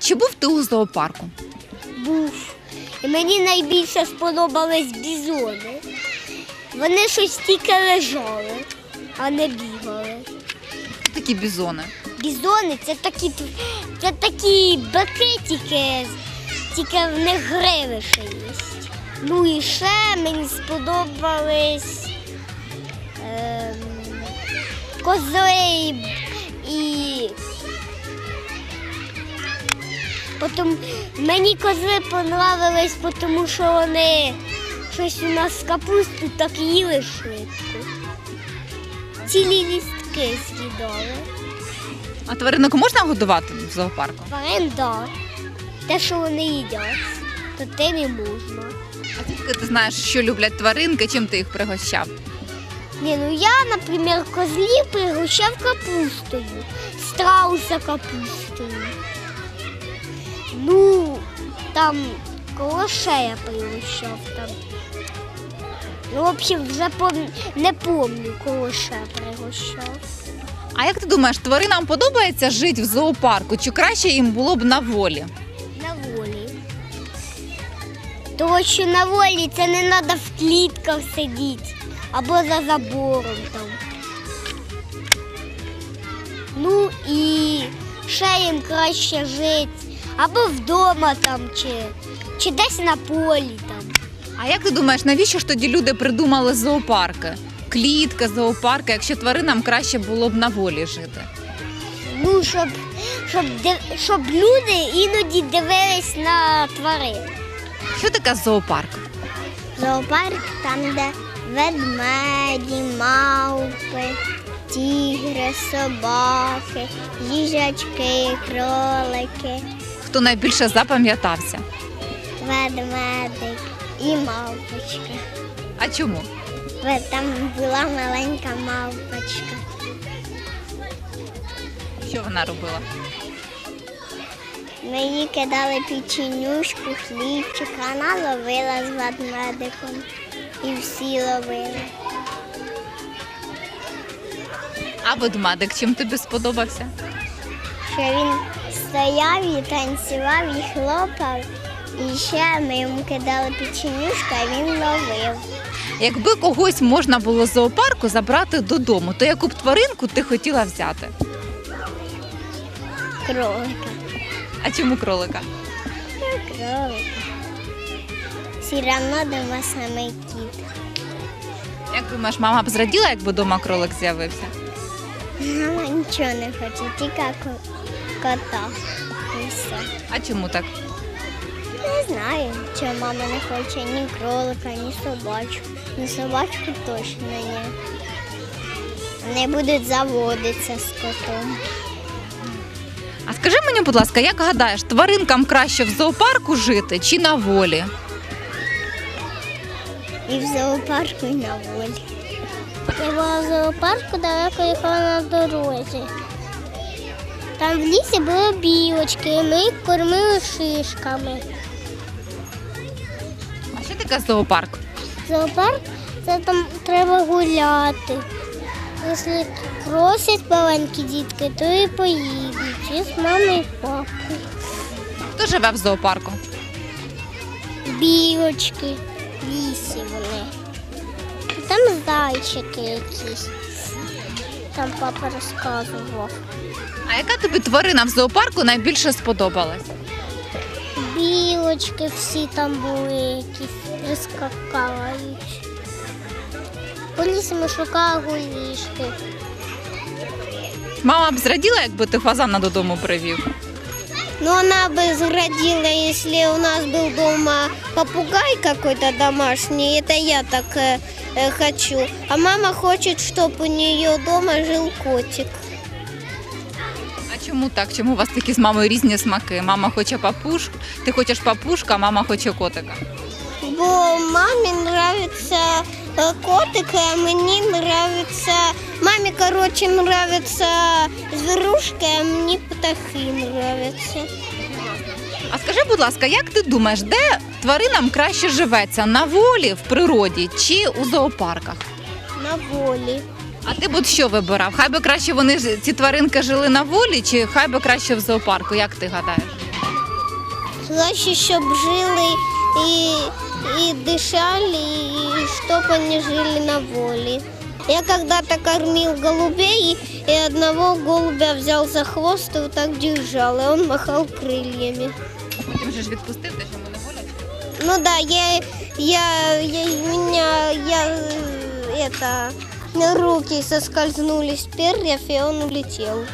Чи був ти у зоопарку? був. І мені найбільше сподобались бізони. Вони щось тільки лежали, а не бігали. Такі бізони. Бізони це такі, це такі бакетики, тільки в них гривиші є. Ну і ще мені сподобались ем, козли і Потім мені козли понравились, тому що вони щось у нас з капусту так їли швидко. Цілі лістки з'їдали. А тваринок можна годувати в зоопарку? Тварин да. Те, що вони їдять, то те не можна. А звідки ти знаєш, що люблять тваринки, чим ти їх пригощав? Ні, ну я, наприклад, козлів пригощав капустою, страуса капустою. Ну, там колоше я пригощав там. Ну, в общем, вже пом... не помню, колоше пригощав. А як ти думаєш, тваринам подобається жити в зоопарку, чи краще їм було б на волі? На волі. Тому що на волі це не треба в клітках сидіти або за забором там. Ну і ще їм краще жити або вдома там, чи, чи десь на полі там. А як ти думаєш, навіщо ж тоді люди придумали зоопарки? Клітка, зоопарки, якщо тваринам краще було б на волі жити? Ну, щоб, щоб, див- щоб люди іноді дивились на тварин. Що таке зоопарк? Зоопарк там, де ведмеді, мавпи, тігри, собаки, їжачки, кролики, Хто найбільше запам'ятався? ведмедик і мавпочка. А чому? Ви- Там була маленька мавпочка. Що вона робила? Ми їй кидали печенюшку, хлібчик, вона ловила з ведмедиком. І всі ловили. А ведмедик чим тобі сподобався? що він стояв і танцював, і хлопав. І ще ми йому кидали печенюшку, а він ловив. Якби когось можна було з зоопарку забрати додому, то яку б тваринку ти хотіла взяти? Кролика. А чому кролика? Кролика. Все одно дома саме кіт. Як думаєш, мама б зраділа, якби вдома кролик з'явився? Мама нічого не хоче, тільки кота. І все. А чому так? Не знаю, чого мама не хоче ні кролика, ні собачку. Ні собачку точно ні. Не будуть заводитися з котом. А скажи мені, будь ласка, як гадаєш, тваринкам краще в зоопарку жити чи на волі? І в зоопарку, і на волі. Я була в зоопарку далеко їхала на дорозі. Там в лісі були білочки, і ми їх кормили шишками. А що таке зоопарк? Зоопарк це там треба гуляти. Якщо просять маленькі дітки, то і поїдуть. І з мамою і папою. Хто живе в зоопарку? Білочки, лісі вони. Там зайчики якісь. Там папа розказував. А яка тобі тварина в зоопарку найбільше сподобалась? Білочки всі там були якісь прискакають. По лісі ми шукали гулішки. Мама б зраділа, якби ти фазана додому привів Но она бы зародила, если у нас был дома попугай какой-то домашний. Это я так э, э, хочу. А мама хочет, чтобы у нее дома жил котик. А чому так? Чому у вас такі з мамою різні смаки? Мама хоче папушку, ти хочеш папушка, а мама хоче котика. Бо мамі нравится э, котик, а мені нравится... Мамі, короче, нравится зверушки, а мені птахи нравятся. А скажи, будь ласка, як ти думаєш, де тваринам краще живеться? На волі, в природі чи у зоопарках? На волі. А ти б що вибирав? Хай би краще вони ці тваринки жили на волі, чи хай би краще в зоопарку? Як ти гадаєш? Краще, щоб жили і, і дишали, і щоб вони жили на волі. Я когда-то кормил голубей, и одного голубя взял за хвост и вот так держал, и он махал крыльями. Потім же ж відпустив, те, що ми не волять. Ну да, я, я, я, меня, я, э, это, руки соскользнули с перьев, и он улетел.